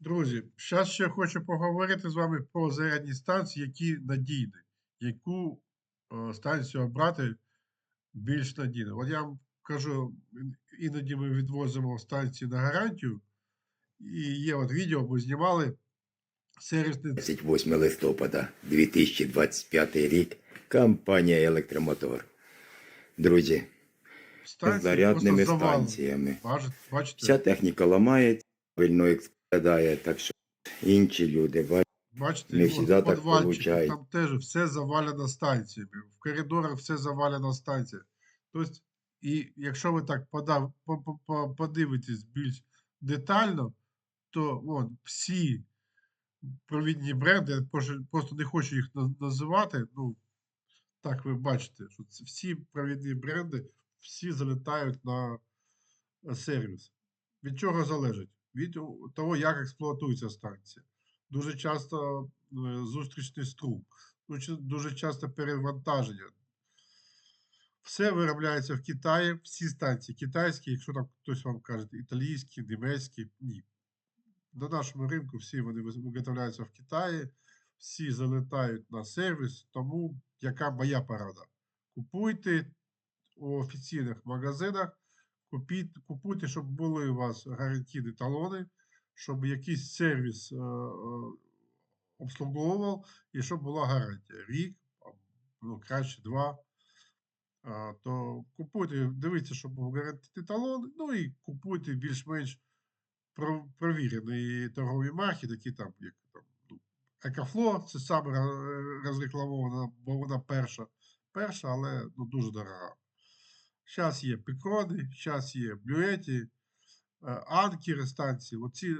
Друзі, зараз ще хочу поговорити з вами про зарядні станції, які надійні, яку е, станцію обрати більш надійно. От я вам кажу, іноді ми відвозимо станції на гарантію, і є от відео, ми знімали сервісний 28 листопада 2025 рік. Компанія Електромотор. Друзі, з зарядними станціями. Бачите, Вся техніка ламається, правильно експадає, так що інші люди бачать. бачите, не в так получається. там теж все завалено станціями, в коридорах все завалено станціями. Тобто, і якщо ви так подав, по- по- по- подивитесь більш детально, то вон, всі провідні бренди, я просто- не хочу їх називати, ну, так ви бачите, що це всі провідні бренди, всі залітають на е, сервіс. Від чого залежить? Від того, як експлуатується станція. Дуже часто е, зустрічний струм, дуже, часто перевантаження. Все виробляється в Китаї, всі станції китайські, якщо там хтось вам каже італійські, німецькі, ні. На нашому ринку всі вони виготовляються в Китаї, всі залітають на сервіс, тому яка моя порада? Купуйте у офіційних магазинах, купіть, купуйте, щоб були у вас гарантійні талони, щоб якийсь сервіс е, е, обслуговував і щоб була гарантія. Рік, ну краще два. А, то купуйте, дивіться, щоб був гарантійний талон, ну і купуйте більш-менш про- провірені торгові марки, такі там, як там, ну, Екафло, це саме розрекламована, бо вона перша, перша, але ну, дуже дорога. Зараз є Пікони, зараз є Блюеті, Анкери станції. Оці е,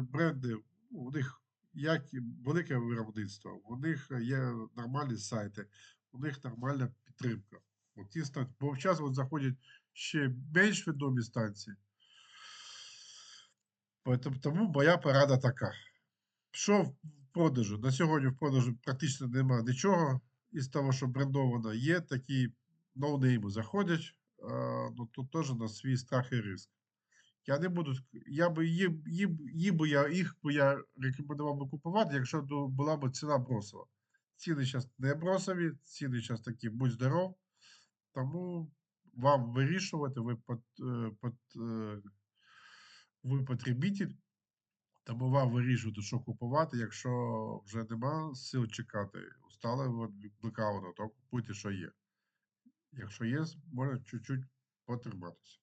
бренди, у них як велике виробництво, у них є нормальні сайти, у них нормальна підтримка. Оці станції, бо зараз от заходять ще менш відомі станції. Тому моя порада така. Що в продажу? На сьогодні в продажу практично немає нічого із того, що брендовано. Є такі ноунейми заходять, ну тут теж на свій страх і риск. Я не буду, я би їм, їм, їм би я, їх би я рекомендував би купувати, якщо була б ціна бросова. Ціни зараз не бросові, ціни зараз такі, будь здоров. Тому вам вирішувати, ви, пот, е, пот, е, ви потребитель, тому вам вирішувати, що купувати, якщо вже нема сил чекати, устали від то купуйте, що є. Якщо є, можна чуть-чуть потриматися.